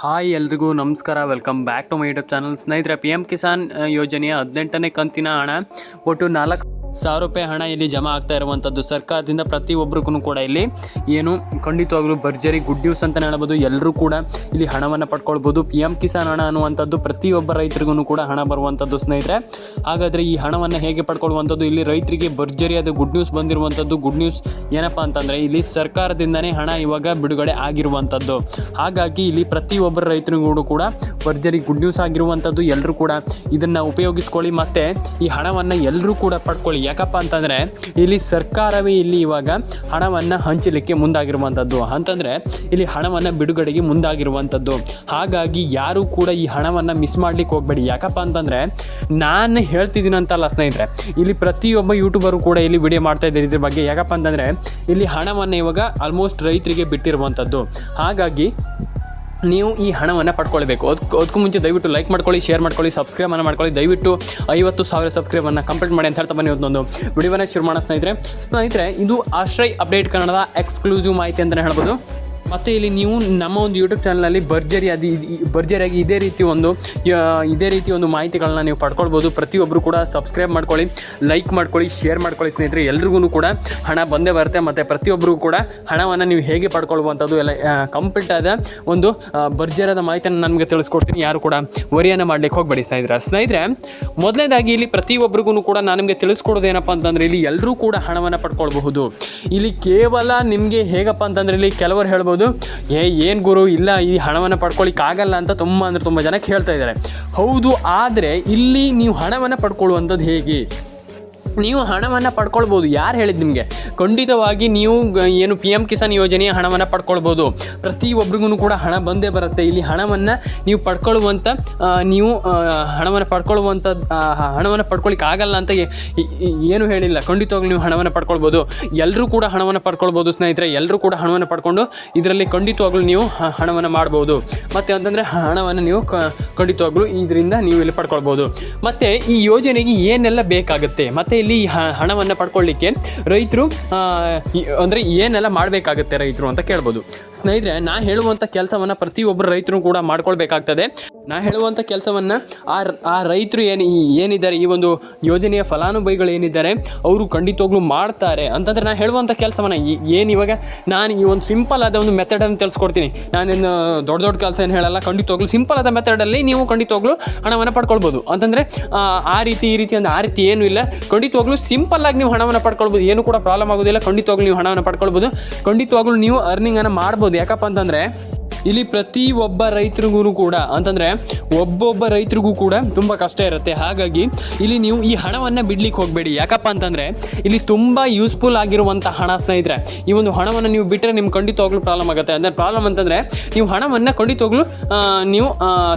Hi ಎಲ್ರಿಗೂ ನಮಸ್ಕಾರ. Welcome back to my YouTube channel ಸ್ನೇಹಿತರೆ ಪಿ ಎಂ ಕಿಸಾನ್ ಯೋಜನೆಯ ಹದಿನೆಂಟನೇ ಕಂತಿನ ಹಣ ಒಟ್ಟು ನಾಲ್ಕು ಸಾವಿರ ರೂಪಾಯಿ ಹಣ ಇಲ್ಲಿ ಜಮಾ ಆಗ್ತಾ ಇರುವಂಥದ್ದು ಸರ್ಕಾರದಿಂದ ಪ್ರತಿಯೊಬ್ಬರಿಗೂ ಕೂಡ ಇಲ್ಲಿ ಏನು ಖಂಡಿತವಾಗ್ಲೂ ಭರ್ಜರಿ ಗುಡ್ ನ್ಯೂಸ್ ಅಂತಲೇ ಹೇಳ್ಬೋದು. ಎಲ್ಲರೂ ಕೂಡ ಇಲ್ಲಿ ಹಣವನ್ನು ಪಡ್ಕೊಳ್ಬೋದು. ಪಿ ಎಂ ಕಿಸಾನ್ ಹಣ ಅನ್ನುವಂಥದ್ದು ಪ್ರತಿಯೊಬ್ಬ ರೈತರಿಗೂ ಕೂಡ ಹಣ ಬರುವಂಥದ್ದು ಸ್ನೇಹಿತರೆ. ಹಾಗಾದರೆ ಈ ಹಣವನ್ನು ಹೇಗೆ ಪಡ್ಕೊಳ್ಳುವಂಥದ್ದು ಇಲ್ಲಿ ರೈತರಿಗೆ ಭರ್ಜರಿಯಾದ ಗುಡ್ ನ್ಯೂಸ್ ಬಂದಿರುವಂಥದ್ದು. ಗುಡ್ ನ್ಯೂಸ್ ಏನಪ್ಪ ಅಂತಂದರೆ ಇಲ್ಲಿ ಸರ್ಕಾರದಿಂದನೇ ಹಣ ಇವಾಗ ಬಿಡುಗಡೆ ಆಗಿರುವಂಥದ್ದು. ಹಾಗಾಗಿ ಇಲ್ಲಿ ಪ್ರತಿಯೊಬ್ಬರ ರೈತರಿಗೂ ಕೂಡ ಭರ್ಜರಿ ಗುಡ್ ನ್ಯೂಸ್ ಆಗಿರುವಂಥದ್ದು. ಎಲ್ಲರೂ ಕೂಡ ಇದನ್ನು ಉಪಯೋಗಿಸ್ಕೊಳ್ಳಿ ಮತ್ತು ಈ ಹಣವನ್ನು ಎಲ್ಲರೂ ಕೂಡ ಪಡ್ಕೊಳ್ಳಿ. ಯಾಕಪ್ಪ ಅಂತಂದರೆ ಇಲ್ಲಿ ಸರ್ಕಾರವೇ ಇಲ್ಲಿ ಇವಾಗ ಹಣವನ್ನು ಹಂಚಲಿಕ್ಕೆ ಮುಂದಾಗಿರುವಂಥದ್ದು ಅಂತಂದರೆ ಇಲ್ಲಿ ಹಣವನ್ನು ಬಿಡುಗಡೆಗೆ ಮುಂದಾಗಿರುವಂಥದ್ದು ಹಾಗಾಗಿ ಯಾರೂ ಕೂಡ ಈ ಹಣವನ್ನು ಮಿಸ್ ಮಾಡ್ಲಿಕ್ಕೆ ಹೋಗಬೇಡಿ. ಯಾಕಪ್ಪ ಅಂತಂದರೆ ನಾನು ಹೇಳ್ತಿದ್ದೀನಂತಲ್ಲ ಸ್ನೇಹಿತರೆ, ಇಲ್ಲಿ ಪ್ರತಿಯೊಬ್ಬ ಯೂಟ್ಯೂಬರು ಕೂಡ ಇಲ್ಲಿ ವಿಡಿಯೋ ಮಾಡ್ತಾ ಇದ್ದಾರೆ ಇದ್ರ ಬಗ್ಗೆ. ಯಾಕಪ್ಪ ಅಂತಂದರೆ ಇಲ್ಲಿ ಹಣವನ್ನು ಇವಾಗ ಆಲ್ಮೋಸ್ಟ್ ರೈತರಿಗೆ ಬಿಟ್ಟಿರುವಂಥದ್ದು ಹಾಗಾಗಿ ನೀವು ಈ ಹಣವನ್ನು ಪಡ್ಕೊಳ್ಬೇಕು. ಅದಕ್ಕೆ ಅದಕ್ಕೂ ಮುಂಚೆ ದಯವಿಟ್ಟು ಲೈಕ್ ಮಾಡ್ಕೊಳ್ಳಿ ಶೇರ್ ಮಾಡ್ಕೊಳ್ಳಿ ಸಬ್ಸ್ಕ್ರೈಬನ್ನು ಮಾಡ್ಕೊಳ್ಳಿ. ದಯವಿಟ್ಟು ಐವತ್ತು ಸಾವಿರ ಸಬ್ಸ್ಕ್ರೈಬನ್ನು ಕಂಪ್ಲೀಟ್ ಮಾಡಿ ಅಂತ ಹೇಳ್ತಾ ಬನ್ನಿ ಒಂದೊಂದು. ವಿಡಿಯೋನ ಶುರು ಮಾಡೋಣ ಸ್ನೇಹಿತರೆ. ಸ್ನೇಹಿತರೆ, ಇದು ಆಶ್ರಯ್ ಅಪ್ಡೇಟ್ ಕನ್ನಡದ ಎಕ್ಸ್ಕ್ಲೂಸಿವ್ ಮಾಹಿತಿ ಅಂತಲೇ ಹೇಳ್ಬೋದು. ಮತ್ತು ಇಲ್ಲಿ ನೀವು ನಮ್ಮ ಒಂದು ಯೂಟ್ಯೂಬ್ ಚಾನಲಲ್ಲಿ ಭರ್ಜರಿ ಅದು ಭರ್ಜರಿಯಾಗಿ ಇದೇ ರೀತಿ ಒಂದು ಇದೇ ರೀತಿ ಒಂದು ಮಾಹಿತಿಗಳನ್ನ ನೀವು ಪಡ್ಕೊಳ್ಬೋದು. ಪ್ರತಿಯೊಬ್ಬರು ಕೂಡ ಸಬ್ಸ್ಕ್ರೈಬ್ ಮಾಡ್ಕೊಳ್ಳಿ ಲೈಕ್ ಮಾಡ್ಕೊಳ್ಳಿ ಶೇರ್ ಮಾಡ್ಕೊಳ್ಳಿ ಸ್ನೇಹಿತರೆ. ಎಲ್ರಿಗೂ ಕೂಡ ಹಣ ಬಂದೇ ಬರುತ್ತೆ. ಮತ್ತು ಪ್ರತಿಯೊಬ್ಬರಿಗೂ ಕೂಡ ಹಣವನ್ನು ನೀವು ಹೇಗೆ ಪಡ್ಕೊಳ್ಳುವಂಥದ್ದು ಎಲ್ಲ ಕಂಪ್ಲೀಟ್ ಆದ ಒಂದು ಭರ್ಜರಾದ ಮಾಹಿತಿಯನ್ನು ನಮಗೆ ತಿಳಿಸ್ಕೊಡ್ತೀನಿ. ಯಾರು ಕೂಡ ವರಿಯನ್ನು ಮಾಡ್ಲಿಕ್ಕೆ ಹೋಗಬೇಡಿ ಸ್ನೇಹಿತರೆ. ಸ್ನೇಹಿತರೆ, ಮೊದಲನೇದಾಗಿ ಇಲ್ಲಿ ಪ್ರತಿಯೊಬ್ಬರಿಗೂ ಕೂಡ ನಾನು ನಿಮಗೆ ತಿಳಿಸ್ಕೊಡೋದು ಏನಪ್ಪ ಅಂತಂದರೆ ಇಲ್ಲಿ ಎಲ್ಲರೂ ಕೂಡ ಹಣವನ್ನು ಪಡ್ಕೊಳ್ಬಹುದು. ಇಲ್ಲಿ ಕೇವಲ ನಿಮಗೆ ಹೇಗಪ್ಪ ಅಂತಂದರೆ ಇಲ್ಲಿ ಕೆಲವರು ಹೇಳ್ಬೋದು ಏ, ಏನು ಗುರು, ಇಲ್ಲ, ಈ ಹಣವನ್ನು ಪಡ್ಕೊಳ್ಳಿಕ್ಕೆ ಆಗಲ್ಲ ಅಂತ ತುಂಬ ಅಂದರೆ ತುಂಬ ಜನಕ್ಕೆ ಹೇಳ್ತಾ ಇದ್ದಾರೆ. ಹೌದು, ಆದರೆ ಇಲ್ಲಿ ನೀವು ಹಣವನ್ನು ಪಡ್ಕೊಳ್ಳುವಂಥದ್ದು ಹೇಗೆ? ನೀವು ಹಣವನ್ನು ಪಡ್ಕೊಳ್ಬೋದು. ಯಾರು ಹೇಳಿದ್ದು ನಿಮಗೆ? ಖಂಡಿತವಾಗಿ ನೀವು ಏನು ಪಿ ಎಂ ಕಿಸಾನ್ ಯೋಜನೆಯ ಹಣವನ್ನು ಪಡ್ಕೊಳ್ಬೋದು. ಪ್ರತಿಯೊಬ್ಬರಿಗೂ ಕೂಡ ಹಣ ಬಂದೇ ಬರುತ್ತೆ. ಇಲ್ಲಿ ಹಣವನ್ನು ನೀವು ಪಡ್ಕೊಳ್ಳುವಂಥ ನೀವು ಹಣವನ್ನು ಪಡ್ಕೊಳ್ಳುವಂಥ ಹಣವನ್ನು ಪಡ್ಕೊಳ್ಳಿಕ್ಕೆ ಆಗಲ್ಲ ಅಂತ ಏನು ಹೇಳಿಲ್ಲ. ಖಂಡಿತವಾಗ್ಲೂ ನೀವು ಹಣವನ್ನು ಪಡ್ಕೊಳ್ಬೋದು. ಎಲ್ಲರೂ ಕೂಡ ಹಣವನ್ನು ಪಡ್ಕೊಳ್ಬೋದು ಸ್ನೇಹಿತರೆ. ಎಲ್ಲರೂ ಕೂಡ ಹಣವನ್ನು ಪಡ್ಕೊಂಡು ಇದರಲ್ಲಿ ಖಂಡಿತವಾಗ್ಲೂ ನೀವು ಹಣವನ್ನು ಮಾಡ್ಬೋದು. ಮತ್ತು ಅಂತಂದರೆ ಹಣವನ್ನು ನೀವು ಖಂಡಿತವಾಗ್ಲೂ ಇದರಿಂದ ನೀವು ಇಲ್ಲಿ ಪಡ್ಕೊಳ್ಬೋದು. ಮತ್ತು ಈ ಯೋಜನೆಗೆ ಏನೆಲ್ಲ ಬೇಕಾಗುತ್ತೆ? ಮತ್ತು ಇಲ್ಲಿ ಹ- ಹಣವನ್ನು ಪಡ್ಕೊಳ್ಳಿಕ್ಕೆ ರೈತರು ಅಂದರೆ ಏನೆಲ್ಲ ಮಾಡಬೇಕಾಗುತ್ತೆ ರೈತರು ಅಂತ ಕೇಳ್ಬೋದು. ಸ್ನೇಹಿತರೆ, ನಾ ಹೇಳುವಂಥ ಕೆಲಸವನ್ನು ಪ್ರತಿಯೊಬ್ಬರು ರೈತರು ಕೂಡ ಮಾಡ್ಕೊಳ್ಬೇಕಾಗ್ತದೆ. ನಾ ಹೇಳುವಂಥ ಕೆಲಸವನ್ನು ಆ ಆ ರೈತರು ಏನು ಏನಿದ್ದಾರೆ, ಈ ಒಂದು ಯೋಜನೆಯ ಫಲಾನುಭವಿಗಳು ಏನಿದ್ದಾರೆ, ಅವರು ಖಂಡಿತವಾಗ್ಲೂ ಮಾಡ್ತಾರೆ ಅಂತಂದರೆ ನಾನು ಹೇಳುವಂಥ ಕೆಲಸವನ್ನು ಏನು ಇವಾಗ ನಾನು ಈ ಒಂದು ಸಿಂಪಲ್ ಆದ ಒಂದು ಮೆಥಡನ್ನು ತಿಳಿಸ್ಕೊಡ್ತೀನಿ. ನಾನೇನು ದೊಡ್ಡ ದೊಡ್ಡ ಕೆಲಸ ಏನು ಹೇಳಲ್ಲ, ಖಂಡಿತವಾಗ್ಲೂ ಸಿಂಪಲ್ ಆದ ಮೆಥಡಲ್ಲಿ ನೀವು ಖಂಡಿತವಾಗ್ಲೂ ಹಣವನ್ನು ಪಡ್ಕೊಳ್ಬೋದು. ಅಂತಂದರೆ, ಆ ರೀತಿ, ಈ ರೀತಿ ಒಂದು, ಆ ರೀತಿ ಏನೂ ಇಲ್ಲ. ಖಂಡಿತವಾಗ್ಲೂ ಸಿಂಪಲ್ ಆಗಿ ನೀವು ಹಣವನ್ನು ಪಡ್ಕೊಳ್ಬೋದು. ಏನು ಕೂಡ ಪ್ರಾಬ್ಲಮ್ ಆಗೋದಿಲ್ಲ. ಖಂಡಿತವಾಗ್ಲೂ ನೀವು ಹಣವನ್ನು ಪಡ್ಕೊಳ್ಬೋದು. ಖಂಡಿತವಾಗ್ಲೂ ನೀವು ಅರ್ನಿಂಗನ್ನು ಮಾಡ್ಬೋದು. ಯಾಕಪ್ಪ ಅಂತಂದರೆ ಇಲ್ಲಿ ಪ್ರತಿ ಒಬ್ಬ ರೈತರಿಗೂ ಕೂಡ, ಅಂತಂದರೆ ಒಬ್ಬೊಬ್ಬ ರೈತರಿಗೂ ಕೂಡ ತುಂಬ ಕಷ್ಟ ಇರುತ್ತೆ. ಹಾಗಾಗಿ ಇಲ್ಲಿ ನೀವು ಈ ಹಣವನ್ನು ಬಿಡ್ಲಿಕ್ಕೆ ಹೋಗಬೇಡಿ. ಯಾಕಪ್ಪ ಅಂತಂದರೆ ಇಲ್ಲಿ ತುಂಬ ಯೂಸ್ಫುಲ್ ಆಗಿರುವಂಥ ಹಣ ಸ್ನೇಹಿತರೆ, ಈ ಒಂದು ಹಣವನ್ನು ನೀವು ಬಿಟ್ಟರೆ ನಿಮ್ಗೆ ಖಂಡಿತವಾಗ್ಲೂ ಪ್ರಾಬ್ಲಮ್ ಆಗುತ್ತೆ. ಅಂದರೆ ಪ್ರಾಬ್ಲಮ್ ಅಂತಂದರೆ ನೀವು ಹಣವನ್ನು ಖಂಡಿತವಾಗ್ಲೂ ನೀವು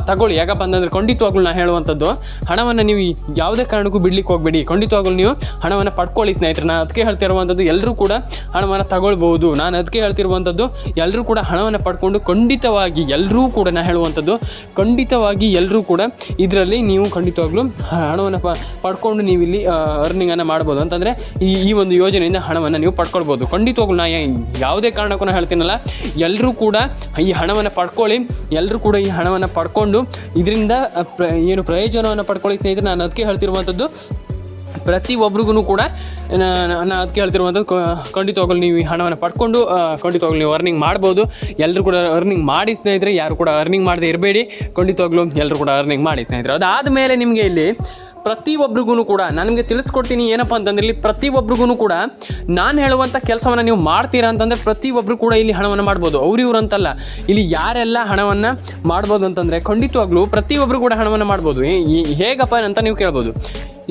ತಗೊಳ್ಳಿ. ಯಾಕಪ್ಪ ಅಂತಂದರೆ ಖಂಡಿತವಾಗ್ಲೂ ನಾನು ಹೇಳುವಂಥದ್ದು, ಹಣವನ್ನು ನೀವು ಯಾವುದೇ ಕಾರಣಕ್ಕೂ ಬಿಡ್ಲಿಕ್ಕೆ ಹೋಗಬೇಡಿ. ಖಂಡಿತವಾಗ್ಲೂ ನೀವು ಹಣವನ್ನು ಪಡ್ಕೊಳ್ಳಿ ಸ್ನೇಹಿತರೆ. ನಾನು ಅದಕ್ಕೆ ಹೇಳ್ತಿರುವಂಥದ್ದು ಎಲ್ಲರೂ ಕೂಡ ಹಣವನ್ನು ತಗೊಳ್ಬೋದು ನಾನು ಅದಕ್ಕೆ ಹೇಳ್ತಿರುವಂಥದ್ದು ಎಲ್ಲರೂ ಕೂಡ ಹಣವನ್ನು ಪಡ್ಕೊಂಡು ಖಂಡಿತವಾಗಿ ಎಲ್ಲರೂ ಕೂಡ ನಾನು ಹೇಳುವಂಥದ್ದು, ಖಂಡಿತವಾಗಿ ಎಲ್ಲರೂ ಕೂಡ ಇದರಲ್ಲಿ ನೀವು ಖಂಡಿತವಾಗ್ಲೂ ಹಣವನ್ನು ಪ, ಪಡ್ಕೊಂಡು ನೀವು ಇಲ್ಲಿ ಅರ್ನಿಂಗನ್ನು ಮಾಡ್ಬೋದು. ಅಂತಂದರೆ ಈ ಈ ಒಂದು ಯೋಜನೆಯಿಂದ ಹಣವನ್ನು ನೀವು ಪಡ್ಕೊಳ್ಬೋದು. ಖಂಡಿತವಾಗ್ಲೂ ನಾ ಯಾವುದೇ ಕಾರಣಕ್ಕೂ ನಾನು ಹೇಳ್ತೀನಲ್ಲ ಎಲ್ಲರೂ ಕೂಡ ಈ ಹಣವನ್ನು ಪಡ್ಕೊಳ್ಳಿ ಎಲ್ಲರೂ ಕೂಡ ಈ ಹಣವನ್ನು ಪಡ್ಕೊಂಡು, ಇದರಿಂದ ಏನು ಪ್ರಯೋಜನವನ್ನು ಪಡ್ಕೊಳ್ಳಿ ಸ್ನೇಹಿತರೆ, ನಾನು ಅದಕ್ಕೆ ಹೇಳ್ತಿರುವಂಥದ್ದು ಪ್ರತಿ ಒಬ್ರಿಗೂ ಕೂಡ ನಾನು ಅದಕ್ಕೆ ಹೇಳ್ತಿರುವಂಥದ್ದು ಖಂಡಿತವಾಗಲು ನೀವು ಈ ಹಣವನ್ನು ಪಡ್ಕೊಂಡು ಖಂಡಿತ ಖಂಡಿತವಾಗ್ಲೂ ನೀವು ಅರ್ನಿಂಗ್ ಮಾಡ್ಬೋದು. ಎಲ್ಲರೂ ಕೂಡ ಅರ್ನಿಂಗ್ ಮಾಡಿ ಸ್ನೇಹಿತರೆ, ಯಾರು ಕೂಡ ಅರ್ನಿಂಗ್ ಮಾಡದೆ ಇರಬೇಡಿ. ಖಂಡಿತವಾಗ್ಲೂ ಎಲ್ಲರೂ ಕೂಡ ಅರ್ನಿಂಗ್ ಮಾಡಿ ಸ್ನೇಹಿತರೆ. ಅದಾದ ಮೇಲೆ ನಿಮಗೆ ಇಲ್ಲಿ ಪ್ರತಿಯೊಬ್ಬರಿಗೂ ಕೂಡ, ನನಗೆ ತಿಳಿಸ್ಕೊಡ್ತೀನಿ ಏನಪ್ಪ ಅಂತಂದ್ರೆ, ಇಲ್ಲಿ ಪ್ರತಿಯೊಬ್ಬರಿಗೂ ಕೂಡ ನಾನು ಹೇಳುವಂಥ ಕೆಲಸವನ್ನು ನೀವು ಮಾಡ್ತೀರಾ ಅಂತಂದರೆ ಪ್ರತಿಯೊಬ್ಬರು ಕೂಡ ಇಲ್ಲಿ ಹಣವನ್ನು ಮಾಡ್ಬೋದು. ಅವ್ರು ಇವ್ರು ಅಂತಲ್ಲ ಇಲ್ಲಿ ಯಾರೆಲ್ಲ ಹಣವನ್ನು ಮಾಡ್ಬೋದು ಅಂತಂದರೆ ಖಂಡಿತವಾಗ್ಲೂ ಪ್ರತಿಯೊಬ್ಬರು ಕೂಡ ಹಣವನ್ನು ಮಾಡ್ಬೋದು. ಹೇಗಪ್ಪ ಅಂತ ನೀವು ಕೇಳ್ಬೋದು.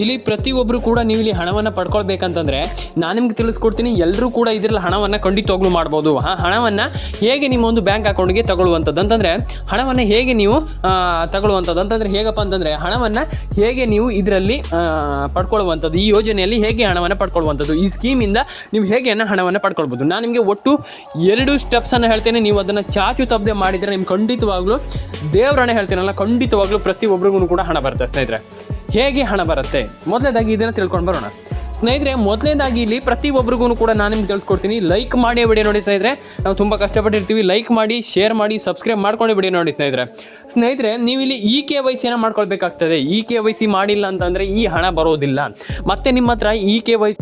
ಇಲ್ಲಿ ಪ್ರತಿಯೊಬ್ಬರು ಕೂಡ ನೀವು ಇಲ್ಲಿ ಹಣವನ್ನು ಪಡ್ಕೊಳ್ಬೇಕಂತಂದರೆ ನಾನು ನಿಮ್ಗೆ ತಿಳಿಸ್ಕೊಡ್ತೀನಿ ಎಲ್ಲರೂ ಕೂಡ ಇದರಲ್ಲಿ ಹಣವನ್ನು ಖಂಡಿತವಾಗ್ಲೂ ಮಾಡ್ಬೋದು. ಆ ಹಣವನ್ನು ಹೇಗೆ ನಿಮ್ಮ ಒಂದು ಬ್ಯಾಂಕ್ ಅಕೌಂಟ್ಗೆ ತಗೊಳ್ಳುವಂಥದ್ದು ಅಂತಂದರೆ, ಹಣವನ್ನು ಹೇಗೆ ನೀವು ತಗೊಳ್ಳುವಂಥದ್ದು ಅಂತಂದರೆ ಹೇಗಪ್ಪ ಅಂತಂದರೆ, ಹಣವನ್ನು ಹೇಗೆ ನೀವು ಇದರಲ್ಲಿ ಪಡ್ಕೊಳ್ಳುವಂಥದ್ದು, ಈ ಯೋಜನೆಯಲ್ಲಿ ಹೇಗೆ ಹಣವನ್ನು ಪಡ್ಕೊಳ್ಳುವಂಥದ್ದು, ಈ ಸ್ಕೀಮಿಂದ ನೀವು ಹೇಗೆ ಹಣವನ್ನು ಪಡ್ಕೊಳ್ಬೋದು. ನಾನು ನಿಮಗೆ ಒಟ್ಟು ಎರಡು ಸ್ಟೆಪ್ಸನ್ನು ಹೇಳ್ತೇನೆ, ನೀವು ಅದನ್ನು ಚಾಚು ತಪ್ಪದೆ ಮಾಡಿದರೆ ನಿಮ್ಗೆ ಖಂಡಿತವಾಗ್ಲೂ ದೇವರನ್ನ ಹೇಳ್ತೀನಲ್ಲ, ಖಂಡಿತವಾಗ್ಲೂ ಪ್ರತಿಯೊಬ್ಬರಿಗೂ ಕೂಡ ಹಣ ಬರ್ತದೆ ಸ್ನೇಹಿತರೆ. ಹೇಗೆ ಹಣ ಬರುತ್ತೆ? ಮೊದಲನೇದಾಗಿ ಇದನ್ನು ತಿಳ್ಕೊಂಡು ಬರೋಣ. ಸ್ನೇಹಿತರೆ, ಮೊದಲನೇದಾಗಿ ಇಲ್ಲಿ ಪ್ರತಿಯೊಬ್ಬರಿಗೂ ಕೂಡ ನಾನು ನಿಮ್ಗೆ ತಿಳಿಸ್ಕೊಡ್ತೀನಿ. ಲೈಕ್ ಮಾಡಿ ವಿಡಿಯೋ ನೋಡಿ ಸ್ನೇಹಿತರೆ. ನಾವು ತುಂಬ ಕಷ್ಟಪಟ್ಟಿರ್ತೀವಿ. ಲೈಕ್ ಮಾಡಿ ಶೇರ್ ಮಾಡಿ ಸಬ್ಸ್ಕ್ರೈಬ್ ಮಾಡ್ಕೊಂಡು ವಿಡಿಯೋ ನೋಡಿ ಸ್ನೇಹಿತರೆ. ಸ್ನೇಹಿತರೆ ನೀವು ಇಲ್ಲಿ ಇ ಕೆ ವೈ ಸಿನ ಮಾಡ್ಕೊಳ್ಬೇಕಾಗ್ತದೆ. ಇ ಕೆ ವೈ ಸಿ ಮಾಡಿಲ್ಲ ಅಂತಂದರೆ ಈ ಹಣ ಬರೋದಿಲ್ಲ. ಮತ್ತೆ ನಿಮ್ಮ ಹತ್ರ ಇ ಕೆ ವೈ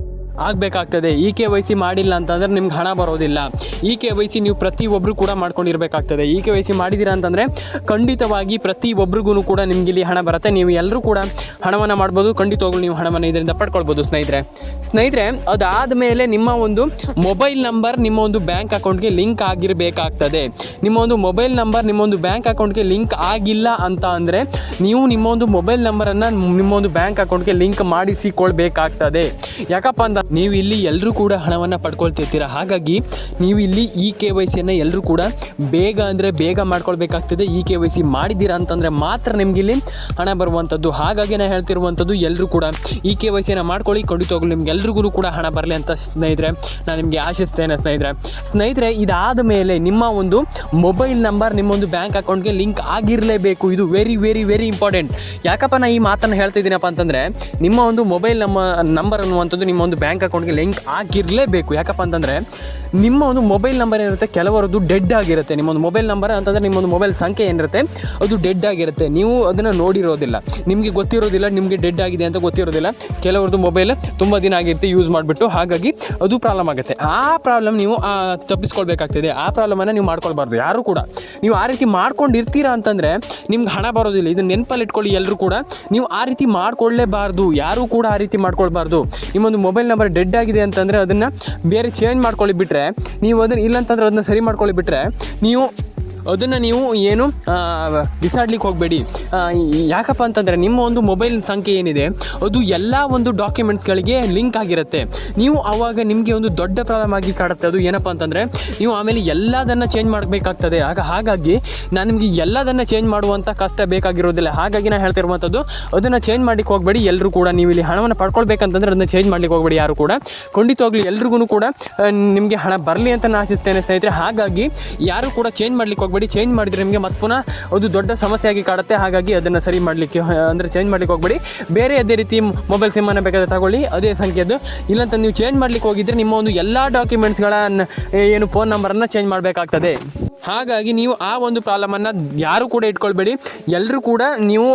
ಆಗಬೇಕಾಗ್ತದೆ. ಇ ಕೆ ವೈ ಸಿ ಮಾಡಿಲ್ಲ ಅಂತಂದರೆ ನಿಮ್ಗೆ ಹಣ ಬರೋದಿಲ್ಲ. ಇ ಕೆ ವೈ ಸಿ ನೀವು ಪ್ರತಿಯೊಬ್ಬರು ಕೂಡ ಮಾಡ್ಕೊಂಡಿರಬೇಕಾಗ್ತದೆ. ಇ ಕೆ ವೈ ಸಿ ಮಾಡಿದ್ದೀರಾ ಅಂತಂದರೆ ಖಂಡಿತವಾಗಿ ಪ್ರತಿಯೊಬ್ಬರಿಗೂ ಕೂಡ ನಿಮ್ಗೆ ಇಲ್ಲಿ ಹಣ ಬರುತ್ತೆ. ನೀವು ಎಲ್ಲರೂ ಕೂಡ ಹಣವನ್ನು ಮಾಡ್ಬೋದು. ಖಂಡಿತವಾಗ್ಲೂ ನೀವು ಹಣವನ್ನು ಇದರಿಂದ ಪಡ್ಕೊಳ್ಬೋದು ಸ್ನೇಹಿತರೆ. ಸ್ನೇಹಿತರೆ ಅದಾದ ಮೇಲೆ ನಿಮ್ಮ ಒಂದು ಮೊಬೈಲ್ ನಂಬರ್ ನಿಮ್ಮ ಒಂದು ಬ್ಯಾಂಕ್ ಅಕೌಂಟ್ಗೆ ಲಿಂಕ್ ಆಗಿರಬೇಕಾಗ್ತದೆ. ನಿಮ್ಮ ಒಂದು ಮೊಬೈಲ್ ನಂಬರ್ ನಿಮ್ಮ ಒಂದು ಬ್ಯಾಂಕ್ ಅಕೌಂಟ್ಗೆ ಲಿಂಕ್ ಆಗಿಲ್ಲ ಅಂತ ಅಂದರೆ ನೀವು ನಿಮ್ಮ ಒಂದು ಮೊಬೈಲ್ ನಂಬರನ್ನು ನಿಮ್ಮ ಒಂದು ಬ್ಯಾಂಕ್ ಅಕೌಂಟ್ಗೆ ಲಿಂಕ್ ಮಾಡಿಸಿಕೊಳ್ಬೇಕಾಗ್ತದೆ. ಯಾಕಪ್ಪ ಅಂತ ನೀವು ಇಲ್ಲಿ ಎಲ್ಲರೂ ಕೂಡ ಹಣವನ್ನು ಪಡ್ಕೊಳ್ತಿರ್ತೀರ. ಹಾಗಾಗಿ ನೀವು ಇಲ್ಲಿ ಇ ಕೆ ವೈ ಸಿಯನ್ನು ಎಲ್ಲರೂ ಕೂಡ ಬೇಗ ಅಂದರೆ ಬೇಗ ಮಾಡ್ಕೊಳ್ಬೇಕಾಗ್ತದೆ. ಇ ಕೆ ವೈ ಸಿ ಮಾಡಿದ್ದೀರಾ ಅಂತಂದರೆ ಮಾತ್ರ ನಿಮ್ಗೆ ಇಲ್ಲಿ ಹಣ ಬರುವಂಥದ್ದು ಹಾಗಾಗಿ ನಾನು ಹೇಳ್ತಿರುವಂಥದ್ದು ಎಲ್ಲರೂ ಕೂಡ ಇ ಕೆ ವೈ ಸಿಯನ್ನು ಮಾಡ್ಕೊಳ್ಳಿ. ಖಂಡಿತವಾಗ್ಲೂ ನಿಮ್ಗೆ ಎಲ್ರಿಗೂ ಕೂಡ ಹಣ ಬರಲಿ ಅಂತ ಸ್ನೇಹಿತರೆ ನಾನು ನಿಮಗೆ ಆಶಿಸ್ತೇನೆ ಸ್ನೇಹಿತರೆ. ಸ್ನೇಹಿತರೆ, ಇದಾದ ಮೇಲೆ ನಿಮ್ಮ ಒಂದು ಮೊಬೈಲ್ ನಂಬರ್ ನಿಮ್ಮೊಂದು ಬ್ಯಾಂಕ್ ಅಕೌಂಟ್ಗೆ ಲಿಂಕ್ ಆಗಿರಲೇಬೇಕು. ಇದು ವೆರಿ ವೆರಿ ವೆರಿ ಇಂಪಾರ್ಟೆಂಟ್. ಯಾಕಪ್ಪ ನಾನು ಈ ಮಾತನ್ನು ಹೇಳ್ತಿದ್ದೀನಪ್ಪ ಅಂತಂದರೆ, ನಿಮ್ಮ ಒಂದು ಮೊಬೈಲ್ ನಮ್ಮ ನಂಬರ್ ಅನ್ನುವಂಥದ್ದು ನಿಮ್ಮ ಒಂದು ಬ್ಯಾಂಕ್ ಅಕೌಂಟ್ಗೆ ಲಿಂಕ್ ಆಗಿರಲೇಬೇಕು. ಯಾಕಪ್ಪ ಅಂತಂದರೆ ನಿಮ್ಮ ಒಂದು ಮೊಬೈಲ್ ನಂಬರ್ ಏನಿರುತ್ತೆ, ಕೆಲವರದ್ದು ಡೆಡ್ ಆಗಿರುತ್ತೆ. ನಿಮ್ಮೊಂದು ಮೊಬೈಲ್ ನಂಬರ್ ಅಂತಂದರೆ ನಿಮ್ಮೊಂದು ಮೊಬೈಲ್ ಸಂಖ್ಯೆ ಏನಿರುತ್ತೆ, ಅದು ಡೆಡ್ ಆಗಿರುತ್ತೆ. ನೀವು ಅದನ್ನು ನೋಡಿರೋದಿಲ್ಲ. ನಿಮಗೆ ಗೊತ್ತಿರೋದಿಲ್ಲ, ನಿಮಗೆ ಡೆಡ್ ಆಗಿದೆ ಅಂತ ಗೊತ್ತಿರೋದಿಲ್ಲ. ಕೆಲವರದ್ದು ಮೊಬೈಲ್ ತುಂಬ ದಿನ ಆಗಿರುತ್ತೆ, ಯೂಸ್ ಮಾಡಿಬಿಟ್ಟು. ಹಾಗಾಗಿ ಅದು ಪ್ರಾಬ್ಲಮ್ ಆಗುತ್ತೆ. ಆ ಪ್ರಾಬ್ಲಮ್ ನೀವು ತಪ್ಪಿಸ್ಕೊಳ್ಬೇಕಾಗ್ತದೆ. ಆ ಪ್ರಾಬ್ಲಮನ್ನು ನೀವು ಮಾಡ್ಕೊಳ್ಬಾರ್ದು. ಯಾರು ಕೂಡ. ನೀವು ಆ ರೀತಿ ಮಾಡ್ಕೊಂಡಿರ್ತೀರಾ ಅಂತಂದರೆ ನಿಮ್ಗೆ ಹಣ ಬರೋದಿಲ್ಲ. ಇದನ್ನು ನೆನಪಲ್ಲಿ ಇಟ್ಕೊಳ್ಳಿ ಎಲ್ಲರೂ ಕೂಡ. ನೀವು ಆ ರೀತಿ ಮಾಡ್ಕೊಳ್ಳೇಬಾರ್ದು. ಯಾರೂ ಕೂಡ ಆ ರೀತಿ ಮಾಡ್ಕೊಳ್ಬಾರ್ದು. ನಿಮ್ಮೊಂದು ಮೊಬೈಲ್ ನಂಬರ್ ಡೆಡ್ ಆಗಿದೆ ಅಂತಂದರೆ ಅದನ್ನು ಬೇರೆ ಚೇಂಜ್ ಮಾಡ್ಕೊಳ್ಳಿ ಬಿಟ್ಟರೆ ನೀವು ಅದನ್ನು ಇಲ್ಲಂತಂದ್ರೆ ಅದನ್ನ ಸರಿ ಮಾಡ್ಕೊಳ್ಳಿ ಬಿಟ್ಟರೆ ನೀವು ಅದನ್ನು ನೀವು ಏನು ಬಿಸಾಡ್ಲಿಕ್ಕೆ ಹೋಗಬೇಡಿ. ಯಾಕಪ್ಪ ಅಂತಂದರೆ ನಿಮ್ಮ ಒಂದು ಮೊಬೈಲ್ ಸಂಖ್ಯೆ ಏನಿದೆ, ಅದು ಎಲ್ಲ ಒಂದು ಡಾಕ್ಯುಮೆಂಟ್ಸ್ಗಳಿಗೆ ಲಿಂಕ್ ಆಗಿರುತ್ತೆ. ನೀವು ಆವಾಗ ನಿಮಗೆ ಒಂದು ದೊಡ್ಡ ಪ್ರಾಬ್ಲಮ್ ಆಗಿ ಕಾಡುತ್ತೆ. ಅದು ಏನಪ್ಪ ಅಂತಂದರೆ, ನೀವು ಆಮೇಲೆ ಎಲ್ಲದನ್ನು ಚೇಂಜ್ ಮಾಡಬೇಕಾಗ್ತದೆ. ಆಗ ಹಾಗಾಗಿ ನಾನು ನಿಮಗೆ ಎಲ್ಲದನ್ನು ಚೇಂಜ್ ಮಾಡುವಂಥ ಕಷ್ಟ ಬೇಕಾಗಿರೋದಿಲ್ಲ. ಹಾಗಾಗಿ ನಾನು ಹೇಳ್ತಿರುವಂಥದ್ದು ಅದನ್ನು ಚೇಂಜ್ ಮಾಡ್ಲಿಕ್ಕೆ ಹೋಗಬೇಡಿ. ಎಲ್ಲರೂ ಕೂಡ ನೀವು ಇಲ್ಲಿ ಹಣವನ್ನು ಪಡ್ಕೊಳ್ಬೇಕಂತಂದ್ರೆ ಅದನ್ನು ಚೇಂಜ್ ಮಾಡ್ಲಿಕ್ಕೆ ಹೋಗಬೇಡಿ ಯಾರು ಕೂಡ. ಖಂಡಿತವಾಗ್ಲೂ ಎಲ್ರಿಗೂ ಕೂಡ ನಿಮಗೆ ಹಣ ಬರಲಿ ಅಂತ ನಾನು ಆಶಿಸ್ತೇನೆ ಸ್ನೇಹಿತರೆ. ಹಾಗಾಗಿ ಯಾರು ಕೂಡ ಚೇಂಜ್ ಮಾಡ್ಲಿಕ್ಕೆ ಹೋಗಬೇಡಿ ಚೇಂಜ್ ಮಾಡಿದರೆ ನಿಮಗೆ ಮತ್ತೆ ಪುನಃ ಅದು ದೊಡ್ಡ ಸಮಸ್ಯೆಯಾಗಿ ಕಾಡುತ್ತೆ. ಹಾಗಾಗಿ ಅದನ್ನು ಸರಿ ಮಾಡಲಿಕ್ಕೆ ಅಂದರೆ ಚೇಂಜ್ ಮಾಡ್ಲಿಕ್ಕೆ ಹೋಗಬೇಡಿ. ಬೇರೆ ಅದೇ ರೀತಿ ಮೊಬೈಲ್ ಸಿಮ್ಮನ್ನು ಬೇಕಾದರೆ ತಗೊಳ್ಳಿ. ಅದೇ ಸಂಖ್ಯೆದು ಇಲ್ಲಂತ ನೀವು ಚೇಂಜ್ ಮಾಡ್ಲಿಕ್ಕೆ ಹೋಗಿದ್ರೆ ನಿಮ್ಮ ಒಂದು ಎಲ್ಲ ಡಾಕ್ಯುಮೆಂಟ್ಸ್ಗಳನ್ನು ಏನು ಫೋನ್ ನಂಬರನ್ನು ಚೇಂಜ್ ಮಾಡಬೇಕಾಗ್ತದೆ. ಹಾಗಾಗಿ ನೀವು ಆ ಒಂದು ಪ್ರಾಬ್ಲಮನ್ನು ಯಾರು ಕೂಡ ಇಟ್ಕೊಳ್ಬೇಡಿ. ಎಲ್ಲರೂ ಕೂಡ ನೀವು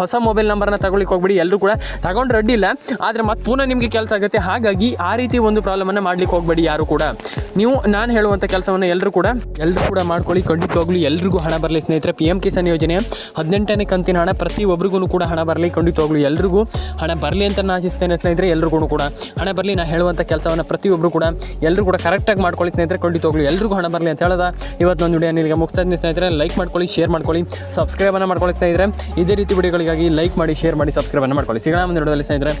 ಹೊಸ ಮೊಬೈಲ್ ನಂಬರನ್ನು ತಗೊಳ್ಳಿಕ್ಕೆ ಹೋಗ್ಬೇಡಿ. ಎಲ್ಲರೂ ಕೂಡ ತಗೊಂಡ್ರೆ ಅಡ್ಡಿಲ್ಲ ಆದರೆ ಮತ್ತೆ ಪುನಃ ನಿಮಗೆ ಕೆಲಸ ಆಗುತ್ತೆ. ಹಾಗಾಗಿ ಆ ರೀತಿ ಒಂದು ಪ್ರಾಬ್ಲಮನ್ನು ಮಾಡ್ಲಿಕ್ಕೆ ಹೋಗಬೇಡಿ ಯಾರು ಕೂಡ. ನೀವು, ನಾನು ಹೇಳುವಂಥ ಕೆಲಸವನ್ನು ಎಲ್ಲರೂ ಕೂಡ ಎಲ್ಲರೂ ಕೂಡ ಮಾಡ್ಕೊಳ್ಳಿ. ಖಂಡಿತವಾಗ್ಲೂ ಎಲ್ರಿಗೂ ಹಣ ಬರಲಿ ಸ್ನೇಹಿತರೆ. ಪಿ ಎಂ ಕಿಸಾನ್ ಯೋಜನೆ ಹದಿನೆಂಟನೇ ಕಂತಿನ ಹಣ ಪ್ರತಿಯೊಬ್ಬರಿಗೂ ಕೂಡ ಹಣ ಬರಲಿ ಖಂಡಿತವಾಗ್ಲೂ ಎಲ್ರಿಗೂ ಹಣ ಬರಲಿ ಅಂತ ನಾನು ಆಶಿಸ್ತೇನೆ ಸ್ನೇಹಿತರೆ. ಎಲ್ರಿಗೂ ಕೂಡ ಹಣ ಬರಲಿ ನಾನು ಹೇಳುವಂಥ ಕೆಲಸವನ್ನು ಪ್ರತಿಯೊಬ್ಬರು ಕೂಡ ಎಲ್ಲರೂ ಕೂಡ ಕರೆಕ್ಟಾಗಿ ಮಾಡ್ಕೊಳ್ಳಿ ಸ್ನೇಹಿತರೆ. ಖಂಡಿತವಾಗ್ಲೂ ಎಲ್ರಿಗೂ ಹಣ ಬರಲಿ ಅಂತ ಹೇಳದ. ಇವತ್ತೊಂದು ವಿಡಿಯೋ ನಿಮಗೆ ಮುಗ್ತಾಯಿದ್ದೀನಿ ಸ್ನೇಹಿತರೆ. ಲೈಕ್ ಮಾಡ್ಕೊಳ್ಳಿ ಶೇರ್ ಮಾಡ್ಕೊಳ್ಳಿ ಸಬ್ಸ್ಕ್ರೈಬನ್ನು ಮಾಡ್ಕೊಳ್ಳಿ ಸ್ನೇಹಿತರೆ. ಇದೇ ರೀತಿ ವಿಡಿಯೋಗಳಿಗಾಗಿ ಲೈಕ್ ಮಾಡಿ ಶೇರ್ ಮಾಡಿ ಸಬ್ಸ್ಕ್ರೈಬನ್ನು ಮಾಡ್ಕೊಳ್ಳಿ. ಸಿಗೋಣ ಮುಂದೆ ವಿಡಿಯೋದಲ್ಲಿ ಸ್ನೇಹಿತರೆ.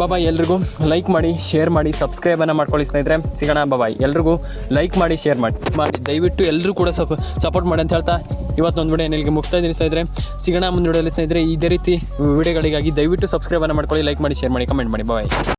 ಬಾಬಾಯ್ ಎಲ್ರಿಗೂ. ಲೈಕ್ ಮಾಡಿ ಶೇರ್ ಮಾಡಿ ಸಬ್ಸ್ಕ್ರೈಬನ್ನು ಮಾಡ್ಕೊಳ್ಳಿ ಸ್ನೇಹಿತರೆ. ಸಿಗೋಣ ಬಾಬಾಯ್ ಎಲ್ರಿಗೂ ಲೈಕ್ ಮಾಡಿ ಶೇರ್ ಮಾಡಿ. ಮಾಡಿ. ದಯವಿಟ್ಟು ಎಲ್ಲರೂ ಕೂಡ ಸಪ್ ಸಪೋರ್ಟ್ ಮಾಡಿ ಅಂತ ಹೇಳ್ತಾ ಇವತ್ತೊಂದು ವಿಡಿಯೋ ನಿಮಗೆ ಮುಗ್ತಾ ಇದ್ದೀನಿ ಸ್ನೇಹಿತರೆ. ಸಿಗೋಣ ಮುಂದೆ ವಿಡಿಯೋಲಿ ಸ್ನೇಹಿತರೆ, ಇದೇ ರೀತಿ ವಿಡಿಯೋಗಳಿಗಾಗಿ ದಯವಿಟ್ಟು ಸಬ್ಸ್ಕ್ರೈಬನ್ನು ಮಾಡ್ಕೊಳ್ಳಿ ಲೈಕ್ ಮಾಡಿ ಶೇರ್ ಮಾಡಿ ಕಮೆಂಟ್ ಮಾಡಿ. ಬಾಯ್